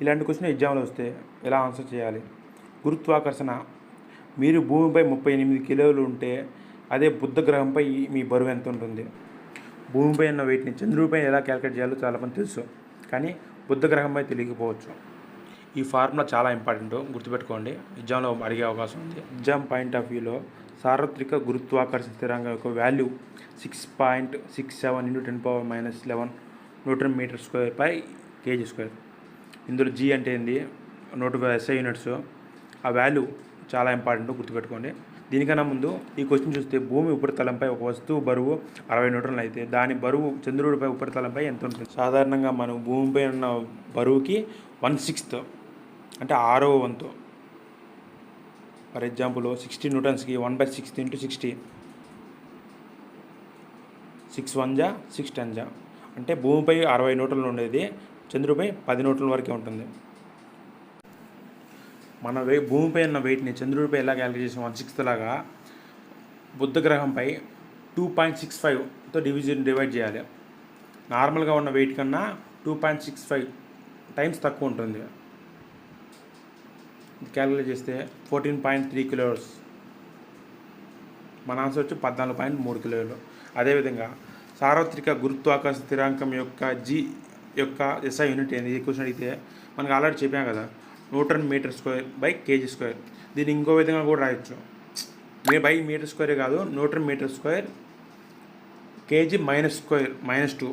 ఇలాంటి క్వశ్చన్ ఎగ్జామ్లో వస్తే ఎలా ఆన్సర్ చేయాలి? గురుత్వాకర్షణ. మీరు భూమిపై ముప్పై ఎనిమిది కిలోలు ఉంటే అదే బుద్ధ గ్రహంపై మీ బరువు ఎంత ఉంటుంది? భూమిపై ఉన్న వెయిట్ని చంద్రుడిపై ఎలా క్యాలిక్యులేట్ చేయాలో చాలామంది తెలుసు. కానీ బుద్ధ గ్రహంపై తెలియకపోవచ్చు. ఈ ఫార్ములా చాలా ఇంపార్టెంట్. గుర్తుపెట్టుకోండి. ఎగ్జామ్లో అడిగే అవకాశం ఉంది. ఎగ్జామ్ పాయింట్ ఆఫ్ వ్యూలో సార్వత్రిక గురుత్వాకర్షణ స్థిరాంగం యొక్క value six point six seven into ten power minus eleven newton metre square పై కేజీ స్క్వేర్. ఇందులో జీ అంటే ఏంది? నూట ఎస్ఐ యూనిట్స్ ఆ వాల్యూ చాలా ఇంపార్టెంట్ గుర్తుపెట్టుకోండి. దీనికన్నా ముందు ఈ క్వశ్చన్ చూస్తే భూమి ఉపరితలంపై ఒక వస్తువు బరువు అరవై న్యూటన్లు అయితే దాని బరువు చంద్రుడిపై ఉపరితలంపై ఎంత ఉంటుంది? సాధారణంగా మనం భూమిపై ఉన్న బరువుకి వన్ సిక్స్త్ అంటే ఆరో వంతు. For example sixty న్యూటన్స్కి one by sixth into sixty six one జా సిక్స్ టెన్ జా అంటే భూమిపై అరవై నూటలు ఉండేది చంద్రుడిపై పది నోట్ల వరకే ఉంటుంది. మన వే భూమిపై ఉన్న వెయిట్ని చంద్రుడిపై ఎలా క్యాలిక్యులేట్ చేసాం వన్ సిక్స్త్ లాగా బుద్ధ గ్రహంపై టూ పాయింట్ సిక్స్ ఫైవ్తో డివిజన్ డివైడ్ చేయాలి. నార్మల్గా ఉన్న వెయిట్ కన్నా two point six five times తక్కువ ఉంటుంది. క్యాలిక్యులేట్ చేస్తే ఫోర్టీన్ పాయింట్ త్రీ కిలోస్ మన ఆన్సర్ వచ్చి పద్నాలుగు పాయింట్ మూడు కిలోలు అదేవిధంగా సార్వత్రిక గురుత్వాకర్షణ స్థిరాంకం యొక్క జీ యొక్క ఎస్ఐ యూనిట్ ఏంది? ఈ క్వశ్చన్ అడిగితే మనకు ఆల్రెడీ చెప్పాం కదా newton metre square by kg square. దీన్ని ఇంకో విధంగా కూడా రాయొచ్చు. మే బై మీటర్ స్క్వేరే కాదు newton metre square kg minus square minus two.